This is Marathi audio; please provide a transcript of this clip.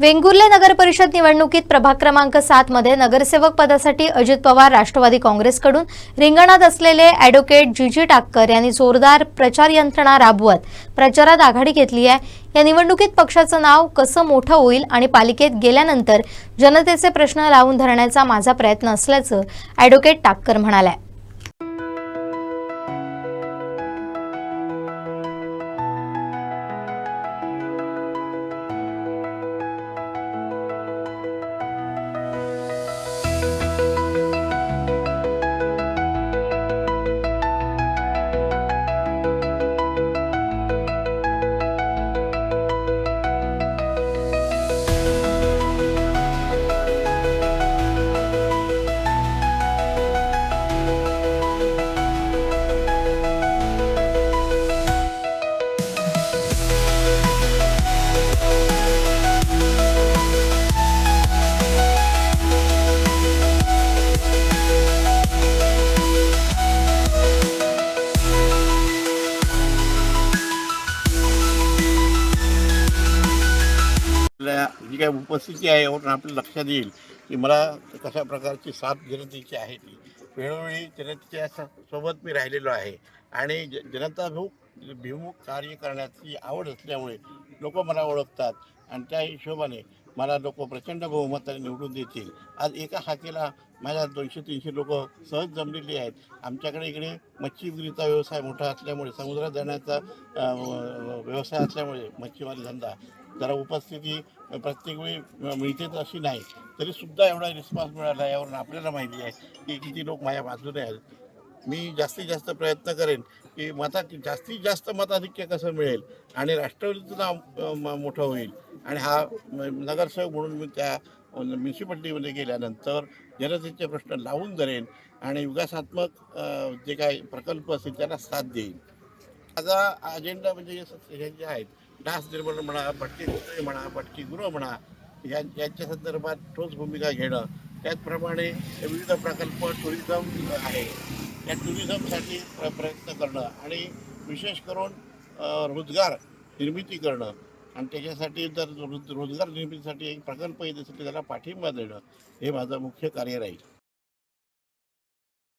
वेंगुर्ले नगर परिषद निवडणुकीत प्रभाग क्रमांक सात मध्ये नगरसेवक पदासाठी अजित पवार राष्ट्रवादी काँग्रेसकडून रिंगणात असलेले अॅडव्होकेट जी टाक्कर यांनी जोरदार प्रचार यंत्रणा राबवत प्रचारात आघाडी घेतली आहे. या निवडणुकीत पक्षाचं नाव कसं मोठं होईल आणि पालिकेत गेल्यानंतर जनतेचे प्रश्न लावून धरण्याचा माझा प्रयत्न असल्याचं अॅडव्होकेट टाक्कर म्हणाल्या. आपल्या जी काही उपस्थिती आहे यावरून आपल्या लक्षात येईल की मला कशा प्रकारची साथ जनतेची आहे ती. वेळोवेळी जनतेच्या सोबत मी राहिलेलो आहे. आणि ज जनताभिमुख भिमुख कार्य करण्याची आवड असल्यामुळे लोक मला ओळखतात. आणि त्या हिशोबाने मला लोक प्रचंड बहुमताने निवडून देतील. आज एका हाकेला माझ्या दोनशे तीनशे लोक सहज जमलेली आहेत. आमच्याकडे इकडे मच्छीगिरीचा व्यवसाय मोठा असल्यामुळे समुद्रात जाण्याचा व्यवसाय असल्यामुळे मच्छीमारी धंदा जरा उपस्थिती प्रत्येक वेळी मिळतेच अशी नाही. तरी सुद्धा एवढा रिस्पॉन्स मिळाला यावरून आपल्याला माहिती आहे की किती लोक माझ्या बाजूने आहेत. मी जास्तीत जास्त प्रयत्न करेन की मता जास्तीत जास्त मताधिक्य कसं मिळेल आणि राष्ट्रवादीचं नाव मोठं होईल. आणि हा नगरसेवक म्हणून मी त्या म्युन्सिपाल्टीमध्ये गेल्यानंतर जनतेचे प्रश्न लावून धरेन आणि विकासात्मक जे काही प्रकल्प असतील त्याला साथ देईन. माझा अजेंडा म्हणजे हे जे आहेत डास निर्माण म्हणा भटकी कुत्रे म्हणा भटकी गृह म्हणा या यांच्या संदर्भात ठोस भूमिका घेणं त्याचप्रमाणे विविध प्रकल्प टुरिझम आहे. या टुरिझमसाठी प्र प्रयत्न करणं आणि विशेष करून रोजगार निर्मिती करणं. आणि त्याच्यासाठी जर रोज रोजगार निर्मितीसाठी एक प्रकल्प येत असेल तर त्याला पाठिंबा देणं हे माझं मुख्य कार्य राहील.